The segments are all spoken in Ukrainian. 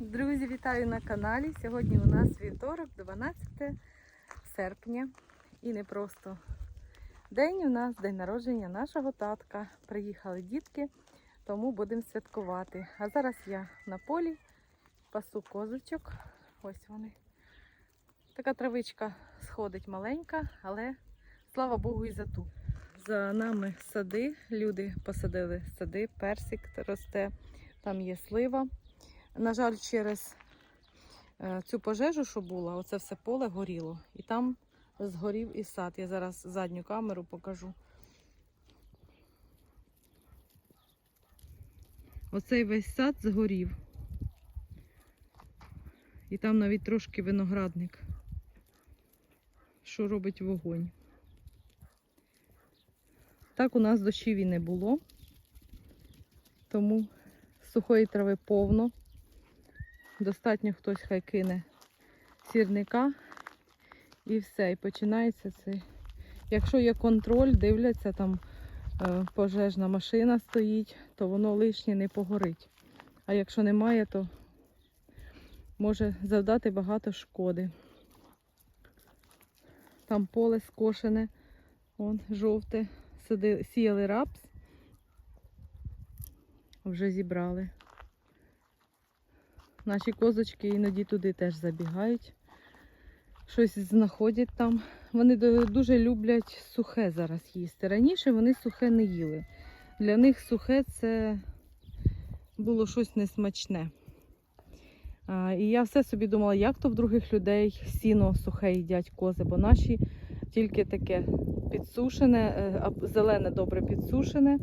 Друзі, вітаю на каналі. Сьогодні у нас вівторок, 12 серпня. І не просто день у нас день народження нашого татка. Приїхали дітки, тому будемо святкувати. А зараз я на полі пасу козочок. Ось вони. Така травичка сходить маленька, але слава Богу і за ту. За нами сади. Люди посадили сади, персик росте, там є слива. На жаль, через е, цю пожежу, що була, оце все поле горіло. І там згорів і сад. Я зараз задню камеру покажу. Оцей весь сад згорів. І там навіть трошки виноградник, що робить вогонь. Так у нас дощів і не було, тому сухої трави повно. Достатньо хтось хай кине сірника і все. І починається це. Якщо є контроль, дивляться, там е, пожежна машина стоїть, то воно лишнє не погорить. А якщо немає, то може завдати багато шкоди. Там поле скошене, вон жовте, сіяли рапс, вже зібрали. Наші козочки іноді туди теж забігають, щось знаходять там. Вони дуже люблять сухе зараз їсти. Раніше вони сухе не їли. Для них сухе це було щось несмачне. А, і я все собі думала, як то в других людей сіно сухе їдять кози, бо наші тільки таке підсушене, е, зелене добре підсушене,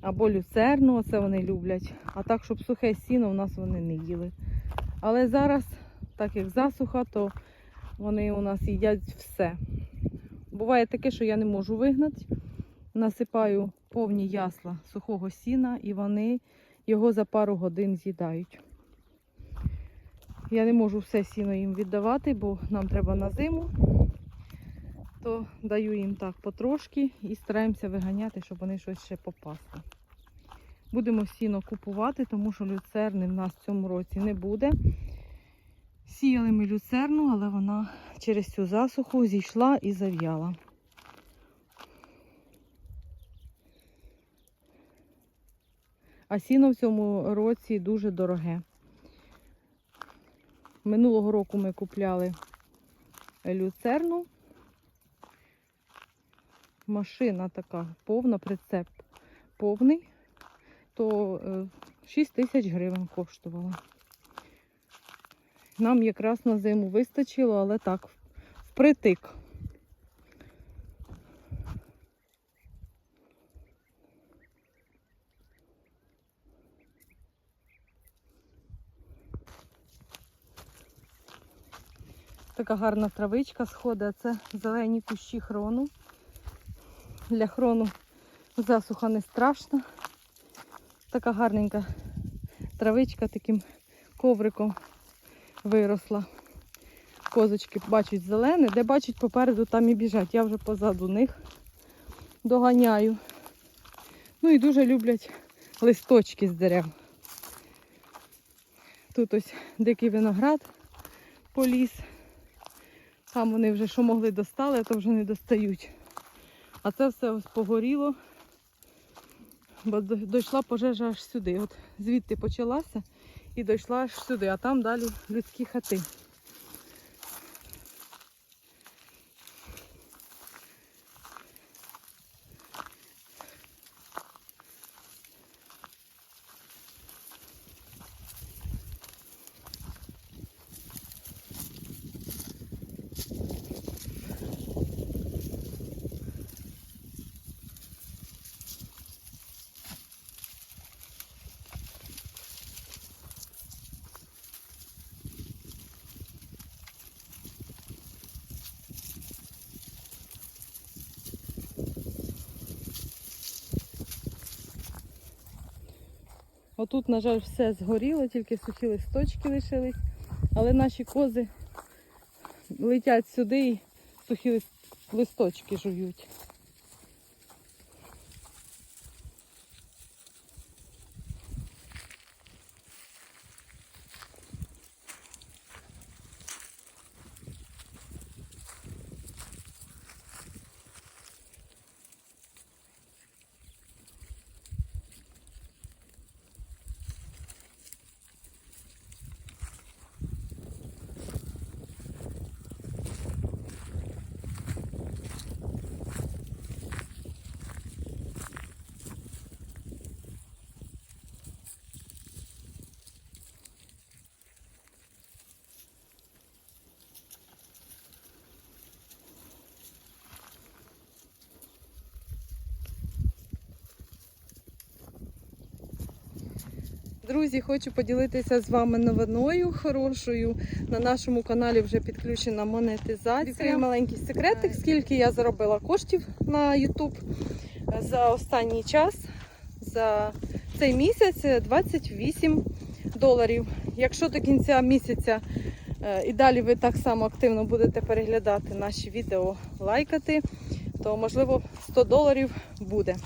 або люцерну, оце вони люблять. А так, щоб сухе сіно, у нас вони не їли. Але зараз, так як засуха, то вони у нас їдять все. Буває таке, що я не можу вигнати. Насипаю повні ясла сухого сіна, і вони його за пару годин з'їдають. Я не можу все сіно їм віддавати, бо нам треба на зиму. То даю їм так потрошки і стараємося виганяти, щоб вони щось ще попасли. Будемо сіно купувати, тому що люцерни в нас в цьому році не буде. Сіяли ми люцерну, але вона через цю засуху зійшла і зав'яла. А сіно в цьому році дуже дороге. Минулого року ми купляли люцерну. Машина така повна, прицеп повний, то е, 6 тисяч гривень коштувала. Нам якраз на зиму вистачило, але так, впритик. Така гарна травичка сходить, це зелені кущі хрону. Для хрону засуха не страшна. Така гарненька травичка таким ковриком виросла. Козочки бачать зелене, де бачать попереду, там і біжать. Я вже позаду них доганяю. Ну і дуже люблять листочки з дерев. Тут ось дикий виноград поліз. Там вони вже що могли достали, а то вже не достають. А це все ось погоріло, бо дійшла пожежа аж сюди. От звідти почалася і дійшла аж сюди, а там далі людські хати. Отут, на жаль, все згоріло, тільки сухі листочки лишились. Але наші кози летять сюди і сухі листочки жують. Друзі, хочу поділитися з вами новиною хорошою. На нашому каналі вже підключена монетизація. Відкрию маленький секретик, скільки я заробила коштів на YouTube за останній час. За цей місяць 28 доларів. Якщо до кінця місяця е, і далі ви так само активно будете переглядати наші відео, лайкати, то можливо 100 доларів буде.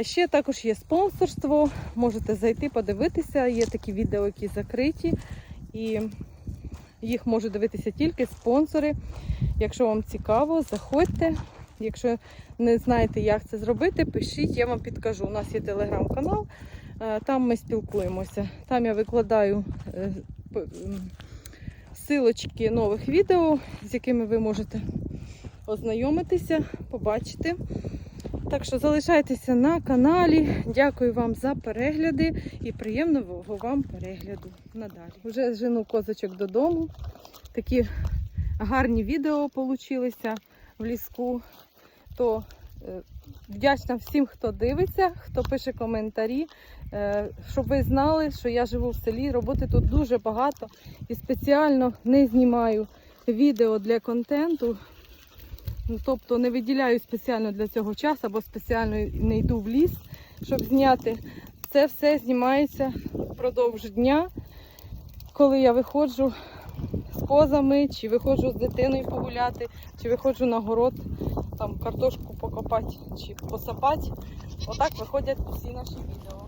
Ще також є спонсорство. Можете зайти, подивитися. Є такі відео, які закриті, і їх можуть дивитися тільки спонсори. Якщо вам цікаво, заходьте. Якщо не знаєте, як це зробити, пишіть, я вам підкажу. У нас є телеграм-канал, там ми спілкуємося. Там я викладаю е, силочки нових відео, з якими ви можете ознайомитися, побачити. Так що залишайтеся на каналі. Дякую вам за перегляди і приємного вам перегляду надалі. Вже жену козочок додому. Такі гарні відео получилися в ліску. То е, вдячна всім, хто дивиться, хто пише коментарі. Е, щоб ви знали, що я живу в селі, роботи тут дуже багато і спеціально не знімаю відео для контенту. Ну, тобто не виділяю спеціально для цього час або спеціально не йду в ліс, щоб зняти. Це все знімається впродовж дня, коли я виходжу з козами, чи виходжу з дитиною погуляти, чи виходжу на город там картошку покопати чи посапати. Отак виходять всі наші відео.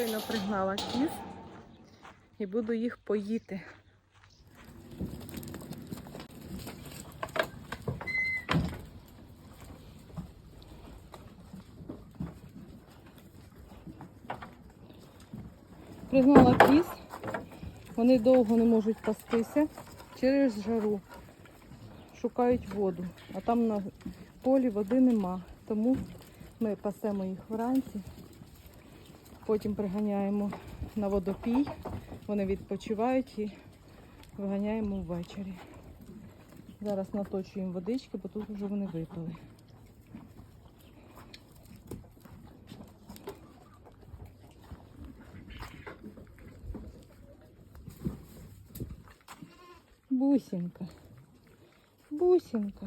Щойно пригнала кіз і буду їх поїти. Пригнала кіз, вони довго не можуть пастися через жару. Шукають воду, а там на полі води нема. Тому ми пасемо їх вранці. Потім приганяємо на водопій, вони відпочивають і виганяємо ввечері. Зараз наточуємо водички, бо тут вже вони випили. Бусинка. Бусинка.